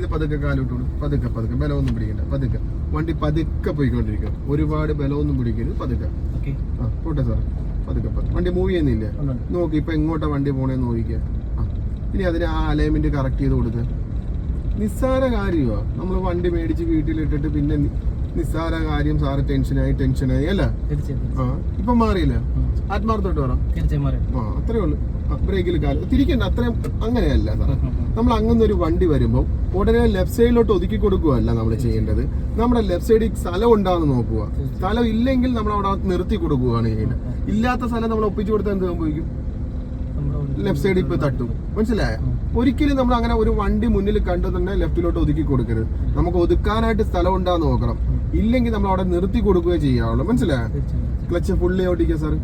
ഇത് പതുക്കെ കാലോട്ട് പതുക്കെ പതുക്കെ. ബലമൊന്നും പിടിക്കണ്ട. പതുക്കെ. വണ്ടി പതുക്കെ പോയിക്കൊണ്ടിരിക്കുക ഒരുപാട് ബലമൊന്നും പിടിക്കരുത്. പതുക്കെ. ആ പോട്ടെ സാർ പതുക്കെ പതുക്കെ. വണ്ടി മൂവ് ചെയ്യുന്നില്ലേ? നോക്കി ഇപ്പൊ എങ്ങോട്ടാ വണ്ടി പോണേന്ന് നോക്കിക്കുക ആ ഇനി അതിന് ആ അലൈൻമെന്റ് കറക്റ്റ് ചെയ്ത് കൊടുക്കുക നിസ്സാര കാര്യമാണ് നമ്മൾ വണ്ടി മേടിച്ച് വീട്ടിലിട്ടിട്ട് പിന്നെ നിസ്സാര കാര്യം സാറ് ടെൻഷനായി ടെൻഷനായി അല്ല? ആ ഇപ്പൊ മാറിയില്ല. ആത്മാർത്ഥമായിട്ട് പറ ആ അത്രേ ഉള്ളൂ. ബ്രേക്കിൽ കാലം. തിരിക്കണ്ട അത്രയും അങ്ങനെയല്ല സാർ നമ്മൾ അങ്ങനെ ഒരു വണ്ടി വരുമ്പോൾ ഉടനെ ലെഫ്റ്റ് സൈഡിലോട്ട് ഒതുക്കി കൊടുക്കുകയല്ല നമ്മൾ ചെയ്യേണ്ടത്. നമ്മുടെ ലെഫ്റ്റ് സൈഡിൽ സ്ഥലം ഉണ്ടാകുന്ന നോക്കുക. സ്ഥലം ഇല്ലെങ്കിൽ നമ്മൾ അവിടെ നിർത്തി കൊടുക്കുകയാണ് ചെയ്യുന്നത് ഇല്ലാത്ത സ്ഥലം നമ്മൾ ഒപ്പിച്ചു കൊടുത്താൽ എന്ത് സംഭവിക്കും? ലെഫ്റ്റ് സൈഡിൽ ഇപ്പൊ തട്ടും. മനസ്സിലായ? ഒരിക്കലും നമ്മൾ അങ്ങനെ ഒരു വണ്ടി മുന്നിൽ കണ്ടു തന്നെ ലെഫ്റ്റിലോട്ട് ഒതുക്കി കൊടുക്കരുത്. നമുക്ക് ഒതുക്കാനായിട്ട് സ്ഥലം ഉണ്ടാകുന്ന നോക്കണം. ഇല്ലെങ്കിൽ നമ്മൾ അവിടെ നിർത്തി കൊടുക്കുകയോ ചെയ്യാവുള്ളൂ. മനസ്സിലായ? ക്ലച്ച് ഫുള്ളി ഓട്ടിക്കുക സാർ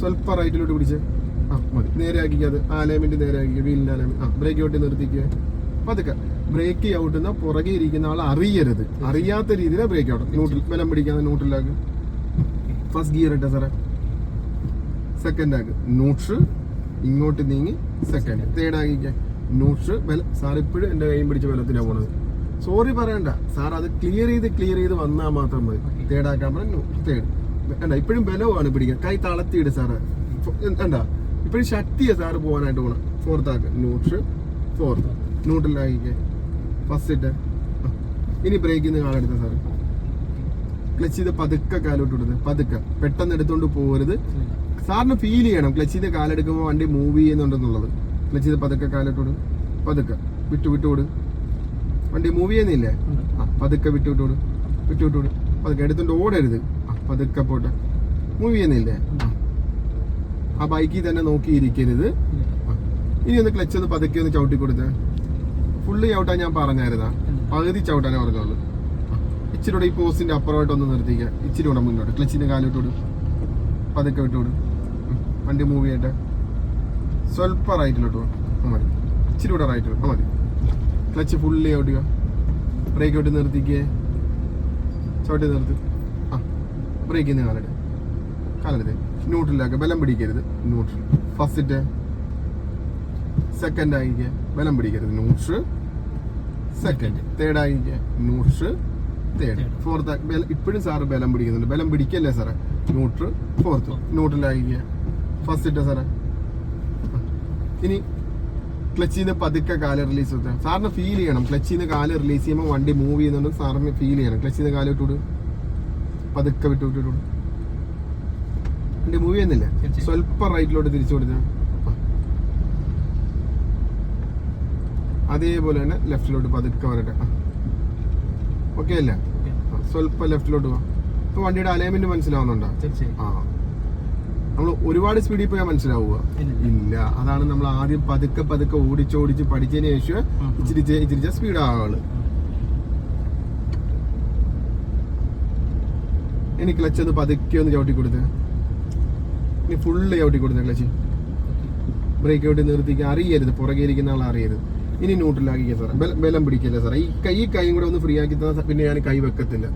സ്വല്പം റൈറ്റിലോട്ട് പിടിച്ച്. ആ മതി. നേരെ ആക്കിക്കുക അത്. ആലൈൻമെന്റ് നേരെ ആക്കിക്കുക വീലിന്റെ ആലേമി ആ ബ്രേക്ക് ഔട്ടി നിർത്തിക്കുക പതുക്കെ. ബ്രേക്ക് ഔട്ടുന്ന പുറകെ ഇരിക്കുന്ന ആൾ അറിയരുത്. അറിയാത്ത രീതിയിൽ ബ്രേക്ക് ഔട്ട്. നൂട്ടിൽ ബലം പിടിക്കാതെ നൂട്ടിലാക്ക് ഫസ്റ്റ് ഗിയർ ഇട്ട സാറേ സെക്കൻഡ് ആക്ക്. നൂട്ട്സ് ഇങ്ങോട്ട് നീങ്ങി സെക്കൻഡ് തേർഡ് ആക്കിക്കുക നൂട്ട്സ് ബല സാർ ഇപ്പോഴും എന്റെ കൈയും പിടിച്ച് ബലത്തിനാണ് പോണത്. സോറി പറയണ്ട. സാർ അത് ക്ലിയർ ചെയ്ത് ക്ലിയർ ചെയ്ത് വന്നാൽ മാത്രം മതി. തേടാക്കാൻ പറഞ്ഞു തേട് വേണ്ട ഇപ്പോഴും ബലമാണ് പിടിക്കാൻ. കൈ തളർത്തിയിട് സാറ് എന്താ? ഇപ്പോഴും ശക്തിയാ സാറ് പോകാനായിട്ട് പോകണം ഫോർത്ത് ആക്ക്. ന്യൂട്രൽ ഫോർത്ത് ന്യൂട്രലാക്കിക്കെ ഫസ്റ്റ് ഇട്ട്. ഇനി ബ്രേക്കിൽ നിന്ന് കാലെടുത്ത സാറ് ക്ലച്ച് ചെയ്ത് പതുക്കെ കാലോട്ട് ഇടുന്നത്. പതുക്കെ. പെട്ടെന്ന് എടുത്തോണ്ട് പോകരുത് സാറിന് ഫീൽ ചെയ്യണം. ക്ലച്ച് ചെയ്ത് കാലെടുക്കുമ്പോൾ വണ്ടി മൂവ് ചെയ്യുന്നുണ്ടെന്നുള്ളത്. ക്ലച്ച് ചെയ്ത് പതുക്കെ കാലോട്ട് വിടും പതുക്കെ. വിട്ടു വിട്ടു വിട് വണ്ടി മൂവ് ചെയ്യുന്നില്ലേ? പതുക്കെ വിട്ടു വിട്ടു വിട്ടു വിട്ടു പതുക്കെ. എടുത്തോണ്ട് ഓടരുത്. ആ പതുക്കെ പോട്ടെ. മൂവ് ചെയ്യുന്നില്ലേ? ആ. ബൈക്കിൽ തന്നെ നോക്കിയിരിക്കരുത്. ഇനി ഒന്ന് ക്ലച്ച് ഒന്ന് പതുക്കെ ഒന്ന് ചവിട്ടി കൊടുത്തേ ഫുള്ള് ചവിട്ടാൻ ഞാൻ പറഞ്ഞായിരുന്നാ? പകുതി ചവിട്ടാനേ പറഞ്ഞോളൂ ഇച്ചിരി കൂടെ ഈ പോസ്റ്റിന്റെ അപ്പുറമായിട്ട് ഒന്ന് നിർത്തിക്കുക ഇച്ചിരി കൂടെ മുന്നോട്ട്. ക്ലച്ചിന്റെ കാലിട്ട് വിടും പതുക്കെ വിട്ടുവിടും വണ്ടി മൂവ് ചെയ്യട്ടെ. സ്വൽപ്പ റൈറ്റിലോട്ട് മതി. ഇച്ചിരി കൂടെ റൈറ്റിലോട്ട് മതി. ക്ലച്ച് ഫുള്ളി ഓടിക്കുക ബ്രേക്ക് ഔട്ട് നിർത്തിക്കേ. ചവിട്ടി നിർത്ത്. ആ ബ്രേക്കിൽ നിന്ന് കാലെടുത്ത് കാലെടുത്ത് ന്യൂട്രലാക്കുക ബലം പിടിക്കരുത്. ന്യൂട്രൽ ഫസ്റ്റ് സെക്കൻഡ് ആയിരിക്കുക ബലം പിടിക്കരുത്. ന്യൂട്രൽ സെക്കൻഡ് തേർഡ് ആയിരിക്കുക ന്യൂട്രൽ തേർഡ് ഫോർത്ത് ഇപ്പോഴും സാറ് ബലം പിടിക്കുന്നുണ്ട്. ബലം പിടിക്കല്ലേ സാറേ? ന്യൂട്രൽ ഫോർത്ത് ന്യൂട്രൽ ആയിക്കുക ഫസ്റ്റ് ഇട്ട സാറേ. ഇനി ക്ലച്ചിൽ നിന്ന് പതുക്കെ കാൽ റിലീസ് ചെയ്താൽ സാറിന് ഫീൽ ചെയ്യണം. ക്ലച്ചിൽ നിന്ന് കാൽ റിലീസ് ചെയ്യുമ്പോൾ വണ്ടി മൂവ് ചെയ്യുന്നുണ്ട് സാറിന് ഫീൽ ചെയ്യണം. ക്ലച്ചിൽ നിന്ന് കാൽ വിട്ടുവിടും പതുക്കെ വിട്ടു വിട്ടു വണ്ടി മൂവ് ചെയ്യുന്നില്ല. സ്വല്പം റൈറ്റിലോട്ട് തിരിച്ചു കൊടുത്താൽ അതേപോലെ തന്നെ ലെഫ്റ്റിലോട്ട് പതുക്കെ വരട്ടെ. ഓക്കെ അല്ലേ? സ്വല്പം ലെഫ്റ്റിലോട്ട് പോവാം ഇപ്പൊ വണ്ടിയുടെ അലൈൻമെന്റ് മനസ്സിലാവുന്നുണ്ടോ? ആ. നമ്മൾ ഒരുപാട് സ്പീഡിൽ പോയാൽ മനസ്സിലാവുക. ഇല്ല. അതാണ് നമ്മൾ ആദ്യം പതുക്കെ പതുക്കെ ഓടിച്ചോടിച്ച് പഠിച്ചതിന് ശേഷം ഇച്ചിരി ഇച്ചിരി സ്പീഡ് ആവുകയാണ് ഇനി ക്ലച്ച് ഒന്ന് പതുക്കെ ഒന്ന് ചവിട്ടി കൊടുത്തേ. ഇനി ഫുള്ള് ചവിട്ടി കൊടുത്തേ ക്ലച്ച്. ബ്രേക്ക് ഔട്ട് നിർത്തിക്കുക അറിയരുത്. പുറകെ ഇരിക്കുന്ന ആൾ അറിയരുത്. ഇനി ന്യൂട്രലാക്കിക്കുക സാറേ. ബല- പിടിക്കില്ല സാറേ? ഈ കൈ ഈ കൈയും കൂടെ ഒന്ന് ഫ്രീ ആക്കി തന്നെ പിന്നെ ഞാൻ കൈ വെക്കത്തില്ല.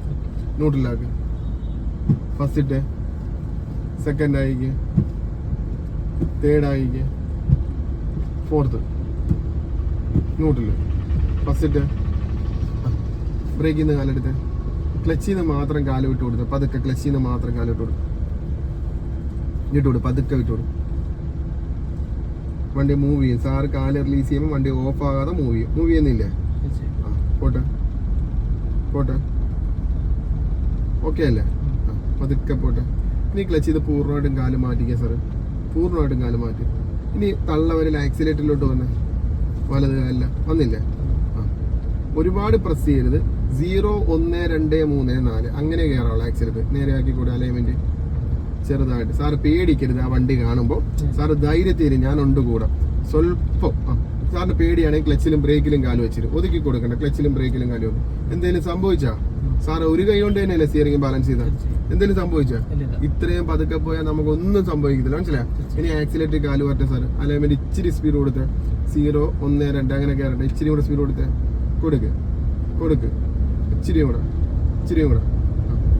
ന്യൂട്രലാക്ക് ഫസ്റ്റ് ഇട്ട്. സെക്കൻഡ് ആയിക്ക് തേർഡ് ആയിക്ക് ഫോർത്ത് നോട്ടിൽ ഫസ്റ്റ് ബ്രേക്കിൽ നിന്ന് കാലെടുത്ത്. ക്ലച്ചിൽ നിന്ന് മാത്രം കാലം വിട്ട് കൊടുത്ത്. പതുക്കെ ക്ലച്ചിൽ നിന്ന് മാത്രം കാലം വിട്ട് കൊടുക്കും ഇട്ട് കൊടുക്കും പതുക്കെ വിട്ട് കൊടുക്കും വണ്ടി മൂവ് ചെയ്യും. സാറ് കാൽ റിലീസ് ചെയ്യുമ്പോൾ വണ്ടി ഓഫ് ആകാതെ മൂവ് ചെയ്യും. മൂവ് ചെയ്യുന്നില്ലേ? ആ പോട്ടെ. പോട്ടെ. ഓക്കെ അല്ലേ? ആ പതുക്കെ പോട്ടെ. ഇനി ക്ലച്ച് ചെയ്ത് പൂർണമായിട്ടും കാൽ മാറ്റിക്കുക സാറ് പൂർണമായിട്ടും കാൽ മാറ്റി. ഇനി തള്ളവരിൽ ആക്സിലേറ്ററിലോട്ട് വന്നേ. വലത് കാലില്ല വന്നില്ലേ? ആ. ഒരുപാട് പ്രസ് ചെയ്യരുത്. സീറോ ഒന്ന് രണ്ട് മൂന്ന് നാല്. അങ്ങനെ കയറാവുള്ളൂ ആക്സിലേറ്റർ നേരെ കൂടെ അലൈൻമെന്റ് ചെറുതായിട്ട്. സാറ് പേടിക്കരുത് ആ വണ്ടി കാണുമ്പോൾ. സാറ് ധൈര്യത്തിൽ ഞാനുണ്ട് കൂടെ. സ്വല്പം. ആ. സാറിന് പേടിയാണെങ്കിൽ ക്ലച്ചിലും ബ്രേക്കിലും കാൽ വെച്ചിട്ട്. ഒതുക്കി കൊടുക്കണ്ട. ക്ലച്ചിലും ബ്രേക്കിലും കാലും എന്തെങ്കിലും സംഭവിച്ചാ? സാറ് ഒരു കൈ കൊണ്ട് തന്നെയല്ലേ സ്റ്റിയറിംഗ് ബാലൻസ് ചെയ്ത? എന്തെങ്കിലും സംഭവിച്ചാ? ഇത്രയും പതുക്കെ പോയാൽ നമുക്ക് ഒന്നും സംഭവിക്കത്തില്ല. മനസ്സിലായോ? ഇനി ആക്സിലേറ്റ് കാൽ പറ്റ സാർ അലൈൻമെന്റ് ഇച്ചിരി സ്പീഡ് കൊടുത്ത് സീറോ ഒന്ന് രണ്ട് അങ്ങനെ കയറട്ടെ ഇച്ചിരി കൂടെ സ്പീഡ് കൊടുത്ത് കൊടുക്ക്. കൊടുക്ക്. ഇച്ചിരി കൂടെ. ഇച്ചിരി കൂടെ.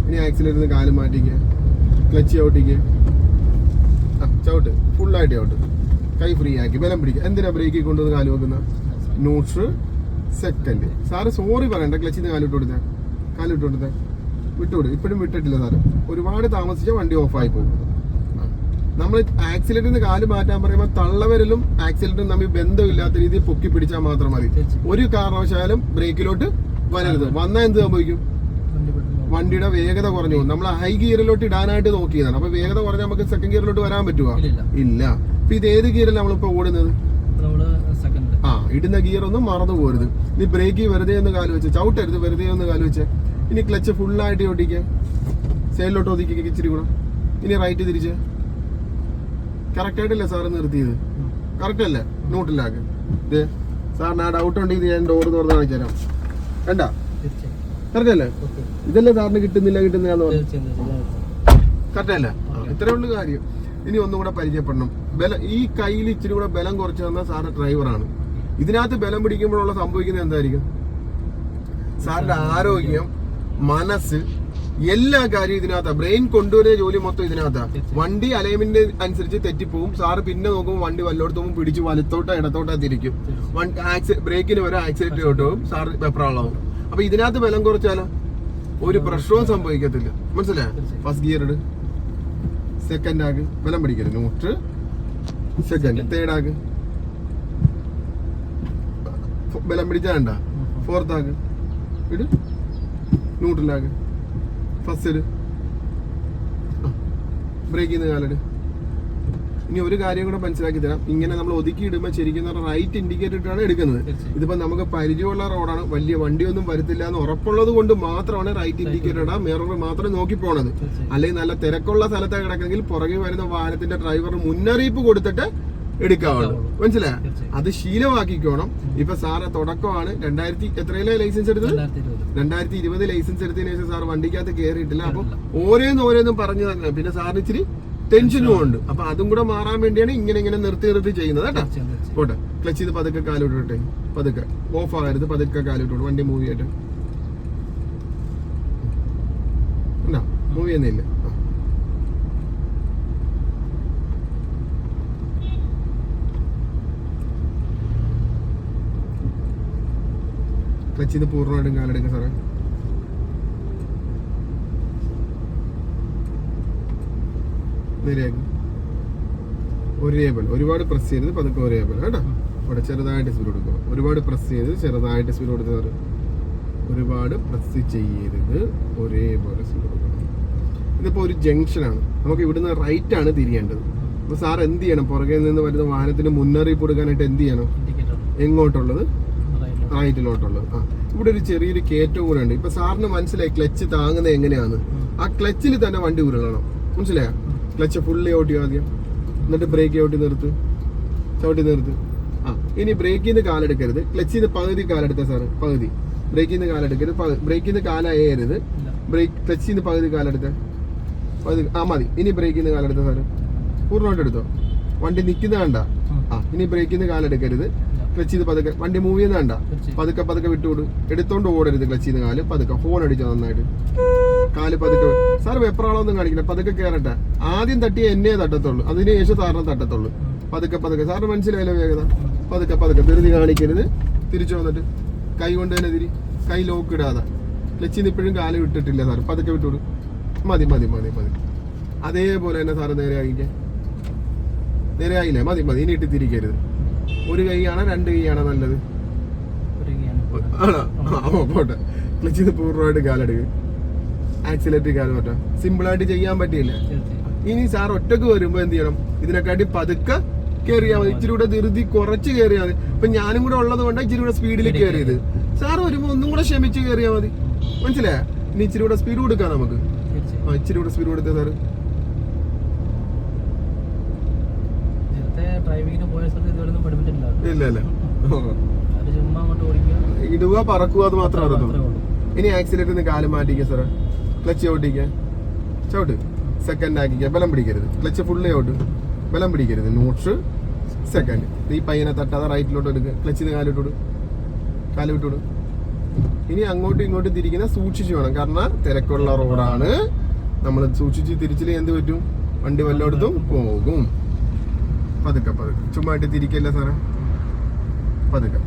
ഇനി ആക്സിലേറ്റ് കാൽ മാറ്റിക്ക്. ക്ലച്ച് ഔട്ടിക്ക് ആ ചവിട്ട്. ഫുള്ളായിട്ട് ചവിട്ട്. കൈ ഫ്രീ ആക്കി. ബലം പിടിക്കുക എന്തിനാ ബ്രേക്കിൽ കൊണ്ടുവന്ന് കാൽ വെക്കുന്ന? ന്യൂട്രൽ സെക്കൻഡ് സാറ് സോറി പറയണ്ട. ക്ലച്ചിന്ന് കാലിട്ട് കൊടുത്തേ. കാലിട്ട് കൊടുത്തേ. വിട്ടുകൊടു ഇപ്പോഴും വിട്ടിട്ടില്ല സാറ്. ഒരുപാട് താമസിച്ച വണ്ടി ഓഫായി പോകും നമ്മൾ ആക്സിലേറ്ററിൽ നിന്ന് കാൽ മാറ്റാൻ പറയുമ്പോൾ തള്ളവരലും ആക്സിലേറ്ററും തമ്മിൽ ബന്ധമില്ലാത്ത രീതിയിൽ പൊക്കി പിടിച്ചാൽ മാത്രം മതി. ഒരു കാരണവശാലും ബ്രേക്കിലോട്ട് വരരുത്. വന്നാൽ എന്ത് സംഭവിക്കും? വണ്ടിയുടെ വേഗത കുറഞ്ഞു പോകും. നമ്മൾ ഹൈ ഗിയറിലോട്ട് ഇടാനായിട്ട് നോക്കിയതാണ്. അപ്പൊ വേഗത കുറഞ്ഞാൽ നമുക്ക് സെക്കൻഡ് ഗിയറിലോട്ട് വരാൻ പറ്റുമോ. ഇല്ല അപ്പൊ ഇത് ഏത് ഗിയറിൽ നമ്മളിപ്പോ ഓടുന്നത്? ആ ഇടുന്ന ഗിയർ ഒന്നും മറന്നു പോരുത്. നീ ബ്രേക്ക് വെറുതെ ഒന്ന് കാൽ വെച്ച് ചവിട്ടരുത് വെറുതെ ഒന്ന് കാൽ വെച്ച്. ഇനി ക്ലച്ച് ഫുള്ളായിട്ട് ഒട്ടിക്കുക സൈഡിലോട്ട് ഒതുക്കി ഇച്ചിരി കൂടെ ഇനി റൈറ്റ് തിരിച്ച്. കറക്റ്റായിട്ടല്ലേ സാറ് നിർത്തിയത്? കറക്റ്റ് അല്ലേ? നോട്ടിലാക്ക് ഇത് സാറിന് ആ ഡൗട്ട് ഉണ്ടെങ്കിൽ ഞാൻ ഡോർ തുറന്ന് കാണിച്ചു തരാം. വേണ്ട കറക്റ്റ് അല്ലേ? ഇതല്ലേ സാറിന് കിട്ടുന്നില്ല കിട്ടുന്നില്ല കറക്റ്റ് അല്ലേ? ഇത്രേ ഉള്ളൂ കാര്യം. ഇനി ഒന്നും കൂടെ പരിചയപ്പെടണം. ബലം ഈ കയ്യിൽ ഇച്ചിരി കൂടെ ബലം കുറച്ച് തന്ന സാറിന് ഡ്രൈവറാണ് ഇതിനകത്ത് ബലം പിടിക്കുമ്പോഴുള്ള സംഭവിക്കുന്നത് എന്തായിരിക്കും? സാറിന്റെ ആരോഗ്യം മനസ്സ് എല്ലാ കാര്യവും ഇതിനകത്താ. ബ്രെയിൻ കൊണ്ടുവരുന്ന ജോലി മൊത്തം ഇതിനകത്താ. വണ്ടി അലൈൻമെന്റ് അനുസരിച്ച് തെറ്റിപ്പോവും. സാറ് പിന്നെ നോക്കുമ്പോൾ വണ്ടി വല്ലോടത്തും പിടിച്ച് വലത്തോട്ടോ ഇടത്തോട്ടോ തിരിക്കും. ബ്രേക്കിന് വരെ ആക്സിഡന്റ് കേട്ടോ സാറ് വെപ്രാളാവും. അപ്പൊ ഇതിനകത്ത് ബലം കുറച്ചാലോ? ഒരു പ്രശ്നവും സംഭവിക്കത്തില്ല. മനസ്സിലായോ? ഫസ്റ്റ് ഗിയർ ഇട്. സെക്കൻഡ് ആക്ക്. ബലം പിടിക്കരുത്. നോട്ട് സെക്കൻഡ് തേർഡ് ആക്ക്. ബലം പിടിച്ചാണ്ട ഫോർത്ത് ആക്ക്. ഇട്. ന്യൂട്രൽ ആക്ക് ഫസ്റ്റ് ഇട് ബ്രേക്ക് ചെയ്യുന്ന കാലട്. ഇനി ഒരു കാര്യം കൂടെ മനസ്സിലാക്കി തരാം. ഇങ്ങനെ നമ്മൾ ഒതുക്കി ഇടുമ്പോൾ ശരിക്കും റൈറ്റ് ഇൻഡിക്കേറ്റർ ഇട്ടാണ് എടുക്കുന്നത്. ഇതിപ്പോൾ ഇതിപ്പോ നമുക്ക് പരിചയമുള്ള റോഡാണ് വലിയ വണ്ടിയൊന്നും വരത്തില്ല എന്ന് ഉറപ്പുള്ളത് കൊണ്ട് മാത്രമാണ് റൈറ്റ് ഇൻഡിക്കേറ്റർ ഇടാം. മിറർ മാത്രം നോക്കി പോണത്. അല്ലെങ്കിൽ നല്ല തിരക്കുള്ള സ്ഥലത്താണ് കിടക്കുന്നെങ്കിൽ പുറകെ വരുന്ന വാഹനത്തിന്റെ ഡ്രൈവറിന് മുന്നറിയിപ്പ് കൊടുത്തിട്ട് എടുക്കാവുള്ളൂ. മനസ്സിലായ. അത് ശീലമാക്കിക്കോണം. ഇപ്പൊ സാറ് തുടക്കമാണ്. രണ്ടായിരത്തി എത്രയിലെ ലൈസൻസ് എടുത്തത്? രണ്ടായിരത്തി ഇരുപത് ലൈസൻസ് എടുത്തതിന് ശേഷം സാർ വണ്ടിക്കകത്ത് കയറിയിട്ടില്ല അപ്പൊ ഓരോന്ന് ഓരോന്നും പറഞ്ഞു തന്നെ പിന്നെ സാറിന് ഇച്ചിരി ടെൻഷനും ഉണ്ട്. അപ്പൊ അതും കൂടെ മാറാൻ വേണ്ടിയാണ് ഇങ്ങനെ ഇങ്ങനെ നിർത്തി നിർത്തി ചെയ്യുന്നത് കേട്ടോ. പോട്ടെ. ക്ലച്ച് ചെയ്ത് പതുക്കെ കാലിട്ടോട്ടെ പതുക്കെ. ഓഫ് ആകരുത്. പതുക്കെ കാലിട്ടോട്ട് വണ്ടി മൂവ് ചെയ്യട്ടെ. മൂവ് ചെയ്യുന്നില്ല. ആ. ക്ലച്ച് ചെയ്ത് പൂർണമായിട്ടും കാലെടുക്കുക സാറേ നേരെയാക്കും ഒരേബിൾ ഒരുപാട് പ്രസ് ചെയ്തത് പതുക്കെ ഒരേബിൾ കേട്ടോ? അവിടെ ചെറുതായിട്ട് സ്പീഡ് കൊടുക്കുക. ഒരുപാട് പ്രസ് ചെയ്ത് ചെറുതായിട്ട് സ്പീഡ് കൊടുത്തത് ഒരുപാട് പ്രസ് ചെയ്യരുത് ഒരേപോലെ സ്പീഡ് കൊടുക്കണം ഇതിപ്പോ ഒരു ജംഗ്ഷനാണ് നമുക്ക് ഇവിടുന്ന് റൈറ്റ് ആണ് തിരിയേണ്ടത്. അപ്പോൾ സാർ എന്ത് ചെയ്യണം? പുറകെ നിന്ന് വരുന്ന വാഹനത്തിന് മുന്നറിയിപ്പ് കൊടുക്കാനായിട്ട് എന്ത് ചെയ്യണം? എങ്ങോട്ടുള്ളത്? റൈറ്റ് റൈറ്റിലോട്ടുള്ളത് ആ ഇവിടെ ഒരു ചെറിയൊരു കയറ്റവും കൂടെ ഉണ്ട്. ഇപ്പൊ സാറിന് മനസ്സിലായി ക്ലച്ച് താങ്ങുന്നത് എങ്ങനെയാണ് ആ ക്ലച്ചിൽ തന്നെ വണ്ടി ഉരുളണം മനസ്സിലായോ? ക്ലച്ച് ഫുള്ളി ഔട്ടി ആദ്യം. എന്നിട്ട് ബ്രേക്ക് ഔട്ടി നിർത്ത്. ചവിട്ടി നിർത്ത്. ആ ഇനി ബ്രേക്കിൽ നിന്ന് കാലെടുക്കരുത്. ക്ലച്ചിൽ നിന്ന് പകുതി കാലെടുത്ത സാറ്. പകുതി. ബ്രേക്കിൽ നിന്ന് കാലെടുക്കരുത്. ബ്രേക്കിൽ നിന്ന് കാലയരുത്. ബ്രേക്ക് ക്ലച്ചിൽ നിന്ന് പകുതി കാലെടുത്ത. പകുതി ആ മതി. ഇനി ബ്രേക്കിൽ നിന്ന് കാലെടുത്ത സാറ്. പൂർണമായിട്ട് എടുത്തോ? വണ്ടി നിൽക്കുന്ന കണ്ട? ആ ഇനി ബ്രേക്കിൽ നിന്ന് കാലെടുക്കരുത്. ക്ലച്ച് ചെയ്ത് പതുക്കെ. വണ്ടി മൂവ് ചെയ്യുന്ന വേണ്ട പതുക്കെ പതുക്കെ വിട്ടുകൊടു. എടുത്തോണ്ട് ഓടരുത് ക്ലച്ച് ചെയ്യുന്ന കാൽ. പതുക്കെ ഫോൺ അടിച്ചോ നന്നായിട്ട്. കാൽ പതുക്കെ സാർ വെപ്രാളൊന്നും കാണിക്കില്ല പതുക്കെ കയറട്ടെ ആദ്യം തട്ടിയ എന്നെ തട്ടത്തുള്ളൂ. അതിന് ശേഷം സാറിനെ തട്ടത്തുള്ളൂ. പതുക്കെ പതുക്കെ. സാറിന് മനസ്സിലായല്ലോ വേഗത. പതുക്കെ പതുക്കെ. ധൃതി കാണിക്കരുത്. തിരിച്ചു വന്നിട്ട്. കൈ കൊണ്ട് തന്നെ തിരി. കൈ ലോക്ക് ഇടാതെ. ക്ലച്ചിൽ ഇപ്പോഴും കാൽ വിട്ടിട്ടില്ല സാർ പതുക്കെ വിട്ടുകൊടു മതി മതി മതി മതി. അതേപോലെ തന്നെ സാറ് നേരെ ആയിക്കേ നേരെ ആയില്ലേ? മതി മതി. ഇനി ഇട്ട് തിരിക്കരുത് ഒരു കൈയാണോ രണ്ട് കൈയാണോ നല്ലത്. ആണോ? ഓ. പോട്ടെ. ക്ലച്ച് ചെയ്ത് പൂർണമായിട്ട് കാലെടുക്കുക ആക്സിലേറ്റ് കാൽ പറ്റാം സിമ്പിൾ ആയിട്ട് ചെയ്യാൻ പറ്റിയില്ല. ഇനി സാർ ഒറ്റയ്ക്ക് വരുമ്പോ എന്ത് ചെയ്യണം? ഇതിനെക്കാട്ടി പതുക്കെ കയറിയാൽ മതി. ഇച്ചിരി കൂടെ ധൃതി കുറച്ച് കയറിയാൽ മതി. ഇപ്പൊ ഞാനും കൂടെ ഉള്ളത് കൊണ്ട് ഇച്ചിരി കൂടെ സ്പീഡിൽ കയറിയത് സാർ വരുമ്പോ ഒന്നും കൂടെ ക്ഷമിച്ച് കയറിയാൽ മതി. മനസ്സിലായ? ഇനി ഇച്ചിരി കൂടെ സ്പീഡ് കൊടുക്കാം നമുക്ക്. ആ ഇച്ചിരി കൂടെ സ്പീഡ് കൊടുത്തേ സാറ് നേരത്തെ ഡ്രൈവിങ്ങിന് പോയ സ്ഥലത്ത് ഇതുവരെ ഒന്നും പഠിപ്പിച്ചിട്ടില്ല. ഇല്ല അത് ചുമ്മാ അങ്ങോട്ട് ഓടിക്കുക. ഇടുക പറക്കുക അത് മാത്രമേ അറിയത്തുള്ളൂ ഇനി ആക്സിലേറ്റർ നിന്ന് കാൽ മാറ്റിക്കുക സാറേ ക്ലച്ച് ഓടിക്കുക ചവിട്ട്. സെക്കൻഡ് ആക്കിക്കുക ബലം പിടിക്കരുത്. ക്ലച്ച് ഫുള്ള് ചവിട്ട്. ബലം പിടിക്കരുത്. നോട്ട്സ് സെക്കൻഡ് ഈ പയ്യനെ തട്ടാതെ റൈറ്റിലോട്ട് എടുക്കുക ക്ലച്ചിന് കാലിട്ട് വിടും കാൽ വിട്ട് ഇനി അങ്ങോട്ടും ഇങ്ങോട്ടും തിരിക്കുന്ന സൂക്ഷിച്ചു വേണം. കാരണം തിരക്കുള്ള റോഡാണ് നമ്മൾ സൂക്ഷിച്ച് തിരിച്ചില്ല എന്ത് പറ്റും? വണ്ടി വല്ലയിടത്തും പോകും. പതുക്കെ പതുക്കെ. ചുമ്മാട്ട് തിരിക്കല്ല സാറേ? പതുക്കെ.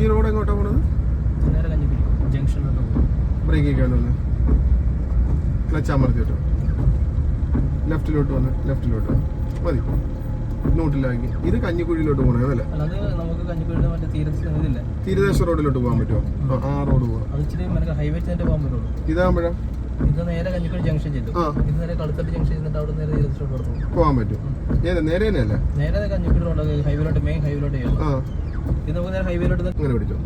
ഈ റോഡ് എങ്ങോട്ടാ പോണത്? ബ്രേക്കിലേക്ക് വന്നു ക്ലച്ച് അമർത്തി വിട്ടു ലെഫ്റ്റിലോട്ട് വന്ന് ലെഫ്റ്റിലോട്ട് വന്ന്. മതി. നോട്ടിലാക്കി. ഇത് കഞ്ഞിക്കുഴിയിലോട്ട് പോകണേ അതല്ലേ? തീരദേശ റോഡിലോട്ട് പോകാൻ പറ്റുമോ? ആ, റോഡ് പോകാം ഹൈവേ പോകാൻ പറ്റുള്ളൂ. ഇത് നേരെ കഞ്ഞിക്കുഴി ജംഗ്ഷൻ ചെല്ലും. ഇത് നേരെ കളുത്തട്ട് ജംഗ്ഷൻ ചെന്നിട്ട് അവിടെ നേരെ കൊടുക്കും പോകാൻ പറ്റും. ഏതാ നേരെ തന്നെയല്ലേ? നേരെ കഞ്ഞിക്കുഴി റോഡ് ഹൈവേയിലോട്ട് മെയിൻ ഇത് നമുക്ക് നേരെ അങ്ങനെ പിടിച്ചോ.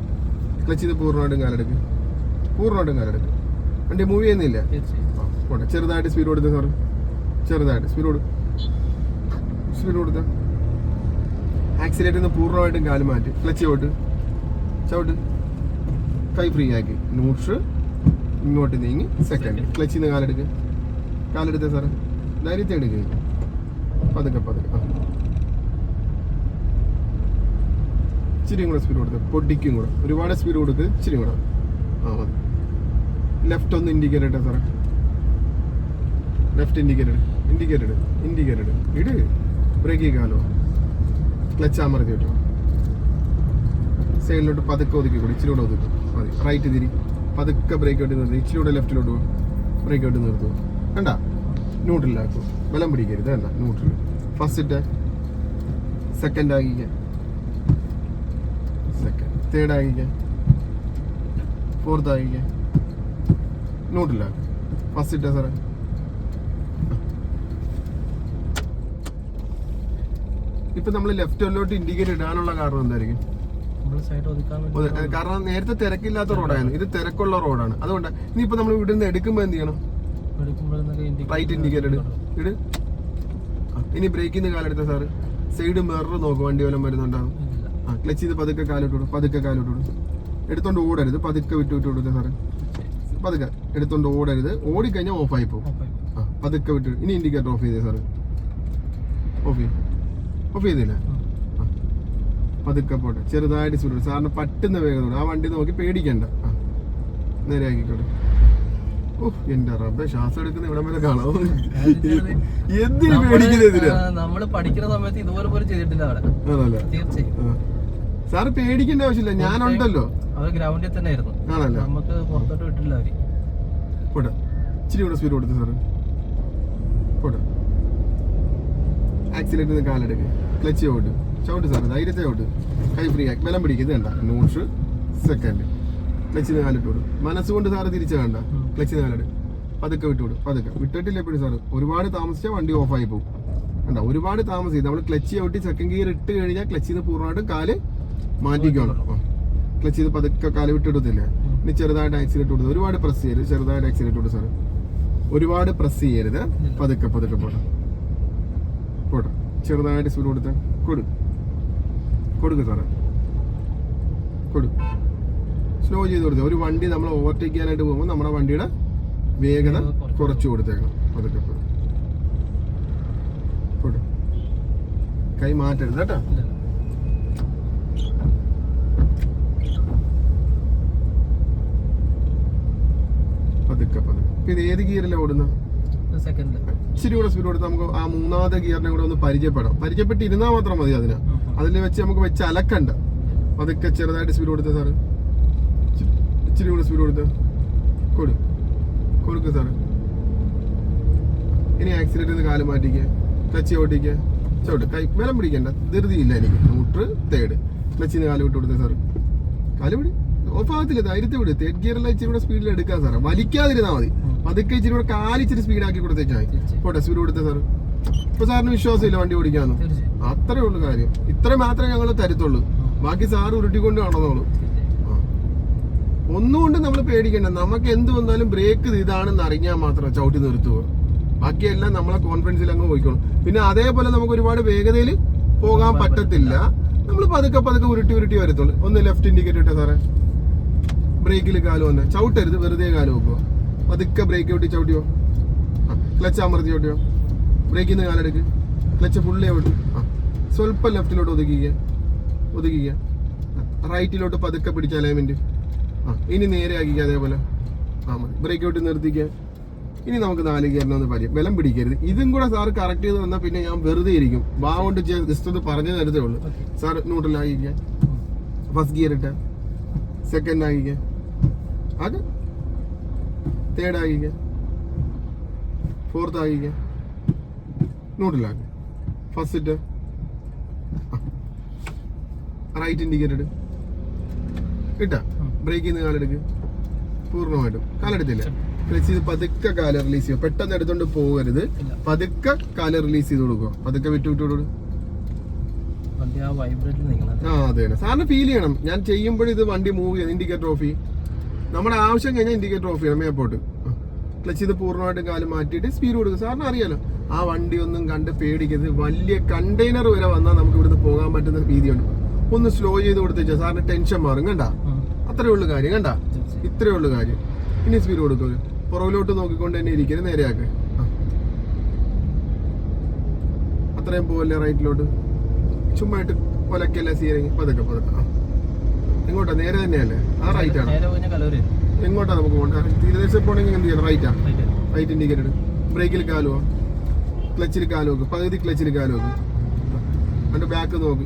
ക്ലച്ച് ഇത് പൂർണമായിട്ടും കാലെടുക്ക്. പൂർണമായിട്ടും കാലെടുക്ക്. വണ്ടി മൂവ് ചെയ്യുന്നില്ല? ചെറുതായിട്ട് സ്പീഡ് കൊടുത്ത സാറ്. ചെറുതായിട്ട് സ്പീഡ് കൊടു സ്പീഡ് കൊടുത്ത. ആക്സിലേറ്റ് നിന്ന് പൂർണമായിട്ടും കാൽ മാറ്റി. ക്ലച്ച് ചവിട്ട്. ചവിട്ട്. കൈ ഫ്രീ ആക്കി. ന്യൂട്രൽ ഇങ്ങോട്ട് നീങ്ങി. സെക്കൻഡ് ക്ലച്ചിൽ നിന്ന് കാലെടുക്ക്. കാലെടുത്ത സാറ് ധൈര്യത്തെ എടുക്കുക പതുക്കെ പതുക്കെ. ആ. ഇച്ചിരി കൂടെ സ്പീഡ് കൊടുത്ത്. പൊടിക്കും കൂടെ. ഒരുപാട് സ്പീഡ് കൊടുത്ത് ഇച്ചിരി കൂടെ. ആ മതി. ലെഫ്റ്റ് ഒന്ന് ഇൻഡിക്കേറ്റ് ഇട്ടേ സാറേ ലെഫ്റ്റ് ഇൻഡിക്കേറ്റർ ഇൻഡിക്കേറ്റർ ഇൻഡിക്കേറ്റഡ് ഇട്. ബ്രേക്ക് ചെയ്യാലോ ക്ലച്ച് അമർത്തി കിട്ടും സൈഡിലോട്ട് പതുക്കെ ഒതുക്കി കൂടി ഇച്ചിരി കൂടെ ഒതുക്കും. മതി. റൈറ്റ് തിരി. പതുക്കെ ബ്രേക്ക് ഔട്ട് നിർത്തി. ഇച്ചിരി കൂടെ ലെഫ്റ്റിലോട്ട് പോകും ബ്രേക്ക് ഔട്ട് നിർത്തുക വേണ്ട. ന്യൂട്രലാക്കും ബലം പിടിക്കരുത്. വേണ്ട. ന്യൂട്രൽ ഫസ്റ്റ് സെക്കൻഡ് ആക്കിക്ക. സെക്കൻഡ് തേർഡ് ആക്കിക്ക. ഫോർത്ത് ആക്കിക്ക. ന്യൂട്രലാക്കും ഫസ്റ്റ് ഇട്ടേ സാറേ. ഇപ്പൊ നമ്മൾ ലെഫ്റ്റിലോട്ട് ഇൻഡിക്കേറ്റ് ഇടാനുള്ള കാരണം എന്തായിരിക്കും? കാരണം നേരത്തെ തിരക്കില്ലാത്ത റോഡായിരുന്നു ഇത് തിരക്കുള്ള റോഡാണ് അതുകൊണ്ട് ഇനിയിപ്പോ നമ്മൾ ഇവിടെ നിന്ന് എടുക്കുമ്പോ എന്ത് ചെയ്യണം? റൈറ്റ് ഇൻഡിക്കേറ്റർ ഇട്. ഇനി ഇനി ബ്രേക്കിന്ന് കാലെടുത്ത സാറ് സൈഡ് മിറർ നോക്കും വണ്ടി വല്ലതും വരുന്നുണ്ടാവും ആ ക്ലച്ച് ചെയ്ത് പതുക്കെ കാലോട്ട് വിടും പതുക്കെ കാലോട്ട് വിടും എടുത്തോണ്ട് ഓടരുത്. പതുക്കെ വിട്ട് വിട്ട് കൊടുത്ത സാറ് പതുക്കെ. എടുത്തോണ്ട് ഓടരുത്. ഓടിക്കഴിഞ്ഞാൽ ഓഫായി പോകും. ആ പതുക്കെ വിട്ട് ഇനി ഇൻഡിക്കേറ്റർ ഓഫ് ചെയ്തേ സാറ് ഓഫ് ചെയ്യും. ഓഫ് ചെയ്തില്ല. പതുക്കെ പോട്ടെ. ചെറുതായിട്ട് സ്പീഡ് സാറിന് പറ്റുന്ന വേഗത ആ വണ്ടി നോക്കി പേടിക്കണ്ട. ആ. നേരെ ആക്കിക്കോട്ടെ. ഓ എന്റെ റബ്ബെ ശ്വാസം എടുക്കുന്ന ഇവിടെ വരെ കാണാം. എന്തിനു പേടിക്കുന്നതിനാ നമ്മൾ പഠിക്കുന്ന സമയത്ത് ഇതുപോലെ പോലും ചെയ്തിട്ടില്ല അവിടെ. തീർച്ചയായും. സാറ് പേടിക്കേണ്ട ആവശ്യമില്ല. ഞാനുണ്ടല്ലോ. അവർ ഗ്രൗണ്ടിൽ തന്നെ ആയിരുന്നു നമുക്ക് പുറത്തോട്ട് വിട്ടില്ല അവർ. പോട്ടെ. ഇച്ചിരി കൂടെ സ്പീഡ് കൊടുത്തു സാറ് പോട്ടെ ആക്സിലേറ്റ് നിന്ന് കാലെടുക്ക് ക്ലച്ച് ചവിട്ട്. ചവിട്ട് സാറ് ധൈര്യത്തെ ചവിട്ട്. കൈ ഫ്രീ ആക്കി. ബലം പിടിക്കുന്നത് വേണ്ട. നൂറ് സെക്കൻഡ് ക്ലച്ചിന് കാലിട്ട് വിടും മനസ്സുകൊണ്ട് സാറ് തിരിച്ചു വേണ്ട. ക്ലച്ച് ക്ലച്ചിന് കാലിട്ട് പതുക്കെ വിട്ടു വിടും പതുക്കെ. വിട്ടിട്ടില്ല എപ്പോഴും സാറ്. ഒരുപാട് താമസിച്ചാൽ വണ്ടി ഓഫായി പോകും. കണ്ട? ഒരുപാട് താമസിക്കും നമ്മൾ ക്ലച്ച് ചവിട്ടി സെക്കൻഡ് ഗിയർ ഇട്ട് കഴിഞ്ഞാൽ ക്ലച്ചിൽ നിന്ന് പൂർണമായിട്ടും കാൽ മാറ്റിക്കണം. ക്ലച്ച് ചെയ്ത് പതുക്കെ കാൽ വിട്ടിടത്തില്ല. ഇനി ചെറുതായിട്ട് ആക്സിഡന്റ് കൊടുത്ത് ഒരുപാട് പ്രസ് ചെയ്യരുത്. ചെറുതായിട്ട് ആക്സിഡന്റ് കൊടുത്ത് സാറ്. ഒരുപാട് പ്രസ് ചെയ്യരുത്. പതുക്കെ പതുക്കെ പോട്ടെ പോട്ടെ. ചെറുതായിട്ട് സ്പീഡ് കൊടുത്ത് കൊടു. കൊടുക്ക് സാറേ. കൊടു. സ്ലോ ചെയ്ത് കൊടുത്തേ. ഒരു വണ്ടി നമ്മൾ ഓവർടേക്ക് ചെയ്യാനായിട്ട് പോകുമ്പോൾ നമ്മുടെ വണ്ടിയുടെ വേഗത കുറച്ച് കൊടുത്തേക്കണം. കൊടു. കൈ മാറ്റരുത് കേട്ടോ. പതുക്കെ പതുക്കെ. ഇത് ഏത് ഗിയറിലാണ് ഓടുന്നത് ഇച്ചിരി കൂടെ സ്പീഡ് കൊടുത്ത് നമുക്ക് ആ മൂന്നാമത്തെ ഗിയറിനെ കൂടെ ഒന്ന് പരിചയപ്പെടാം. പരിചയപ്പെട്ടിരുന്നാൽ മാത്രം മതി അതിന്. അതിൽ വെച്ച് നമുക്ക് വെച്ച് അലക്കണ്ട. അതൊക്കെ ചെറുതായിട്ട് സ്പീഡ് കൊടുത്തേ സാറ്. ഇച്ചിരി കൂടെ സ്പീഡ് കൊടുത്ത്. കൊടു. കൊടുക്ക് സാറ്. ഇനി ആക്സിഡന്റ് നിന്ന് കാൽ മാറ്റിക്കുക ക്ലച്ച് ഓട്ടിക്കുക ചോട്ട് കൈ ബലം പിടിക്കണ്ട. ധൃതിയില്ല എനിക്ക്. നൂറ് തേർഡ് ക്ലച്ചിന് കാൽ വിട്ട് കൊടുത്തേ സാറ്. കാൽ പിടി. ഓഫ് ആകത്തില്ല. ധൈര്യത്തെ വിട്. തേർഡ് ഗിയറിലെ ഇച്ചിരി കൂടെ സ്പീഡിൽ എടുക്കാം സാറേ. വലിക്കാതിരുന്നാൽ മതി. പതുക്കെ ഇച്ചിരി കൂടെ കാലിച്ചിരി സ്പീഡാക്കി കൊടുത്തേച്ചാൽ മതി. പോട്ടെ സ്പീഡ് കൊടുത്തേ സാറ് ഇപ്പൊ സാറിന് വിശ്വാസമില്ല വണ്ടി ഓടിക്കാന്ന്. അത്രേ ഉള്ളു കാര്യം. ഇത്ര മാത്രമേ ഞങ്ങൾ തരത്തുള്ളൂ. ബാക്കി സാറ് ഉരുട്ടിക്കൊണ്ട് നടന്നോളൂ. ഒന്നുകൊണ്ട് നമ്മൾ പേടിക്കണ്ട. നമുക്ക് എന്ത് വന്നാലും ബ്രേക്ക് ഇതാണെന്ന് അറിഞ്ഞാൽ മാത്രം ചവിട്ടി നിർത്തുക. ബാക്കിയെല്ലാം നമ്മളെ കോൺഫിഡൻസിൽ അങ്ങ് പോയിക്കോളും. പിന്നെ അതേപോലെ നമുക്ക് ഒരുപാട് വേഗതയിൽ പോകാൻ പറ്റത്തില്ല. നമ്മൾ പതുക്കെ പതുക്കെ ഉരുട്ടി ഉരുട്ടി വരത്തുള്ളൂ. ഒന്ന് ലെഫ്റ്റ് ഇൻഡിക്കേറ്റർ ഇട്ടേ സാറേ ബ്രേക്കിൽ കാൽ വന്നെ. ചവിട്ടരുത്. വെറുതെ കാൽ വെക്കുക. പതുക്കെ ബ്രേക്ക് ചവിട്ടി ചവിട്ടിയോ? ക്ലച്ച് അമർത്തി ചവിട്ടിയോ? ബ്രേക്കിൽ നിന്ന് കാലെടുക്ക്. ക്ലച്ച് ഫുള്ളി ചവിട്ടി. ആ സ്വല്പം ലെഫ്റ്റിലോട്ട് ഒതുക്കിക്കുക. ഒതുക്കിക്കുക. റൈറ്റിലോട്ട് പതുക്കെ പിടിച്ച അലൈൻമെന്റ് ആ ഇനി നേരെ ആക്കിക്കുക അതേപോലെ. ആ മതി. ബ്രേക്ക് ഔട്ട് നിർത്തിക്കുക. ഇനി നമുക്ക് നാല് ഗിയറിനെ ഒന്ന് പരിചയം ബലം പിടിക്കരുത്. ഇതും കൂടെ സാർ കറക്റ്റ് ചെയ്ത് വന്നാൽ പിന്നെ ഞാൻ വെറുതെ ഇരിക്കും. വാ കൊണ്ട് ജസ്റ്റ് ഒന്ന് പറഞ്ഞു തരത്തേ ഉള്ളൂ. സാർ ന്യൂട്രലാക്കിക്കുക ഫസ്റ്റ് ഗിയർ ഇട്ട. സെക്കൻഡ് ആക്കിക്കുക. അത് തേർഡ് ആക്കിക്ക ഫോർത്ത് ആക്കിക്ക ന്യൂട്രലാക്ക് ഫസ്റ്റ് റൈറ്റ് ഇൻഡിക്കേറ്റഡ് കിട്ടാ ബ്രേക്ക് ചെയ്യുന്ന കാലെടുക്ക് പൂർണമായിട്ടും. കാലെടുത്തില്ല ക്ലച്ച് ചെയ്ത് പതുക്കെ കാല റിലീസ് ചെയ്യുക. പെട്ടെന്ന് എടുത്തോണ്ട് പോകരുത്. പതുക്കെ കാല റിലീസ് ചെയ്ത് കൊടുക്കുക. പതുക്കെ വിട്ടു വിട്ടു കൊടുക്കും ആ ആ അതെ സാറിന് ഫീൽ ചെയ്യണം. ഞാൻ ചെയ്യുമ്പോഴും ഇത് വണ്ടി മൂവ് ചെയ്യുന്നത് ഇൻഡിക്കേറ്റർ ഓഫ് ചെയ്യും. നമ്മുടെ ആവശ്യം കഴിഞ്ഞാൽ ഇൻഡിക്കേറ്റർ ഓഫ് ചെയ്യണം മേപ്പോട്ട് ക്ലച്ച് ചെയ്ത് പൂർണമായിട്ടും കാൽ മാറ്റിയിട്ട് സ്പീഡ് കൊടുക്കും. സാറിന് അറിയാലോ ആ വണ്ടി ഒന്നും കണ്ട് പേടിക്കരുത്. വലിയ കണ്ടെയ്നർ വരെ വന്നാൽ നമുക്ക് ഇവിടുന്ന് പോകാൻ പറ്റുന്ന രീതിയുണ്ട് ഒന്ന് സ്ലോ ചെയ്ത് കൊടുത്തേച്ചാൽ സാറിന് ടെൻഷൻ മാറും കണ്ട? അത്രേ ഉള്ളു കാര്യം കണ്ട? ഇത്രേ ഉള്ളു കാര്യം. ഇനി സ്പീഡ് കൊടുക്കുക പുറകിലോട്ട് നോക്കിക്കൊണ്ട് തന്നെ ഇരിക്കരുത് നേരെയാക്ക്. ആ. അത്രയും പോവല്ലേ റൈറ്റിലോട്ട് ചുമ്മായിട്ട് കൊലക്കല്ല സീരങ്ങി പതുക്കെ പതുക്കെ. ആ. എങ്ങോട്ടാ നേരെ തന്നെയല്ലേ? ആ റൈറ്റ് ആണ്. എങ്ങോട്ടാ നമുക്ക് പോകണ്ട. തീരദേശം പോകണമെങ്കിൽ എന്ത് ചെയ്യണം റൈറ്റാ റൈറ്റ് ഇൻഡിക്കേറ്റർ ഇൻഡിക്കേറ്റഡ് ബ്രേക്കിൽ കാലുവോ. ക്ലച്ചിൽ കാൽ വെക്കും പകുതി ക്ലച്ചിൽ കാൽ അതിന്റെ ബാക്ക് നോക്ക്.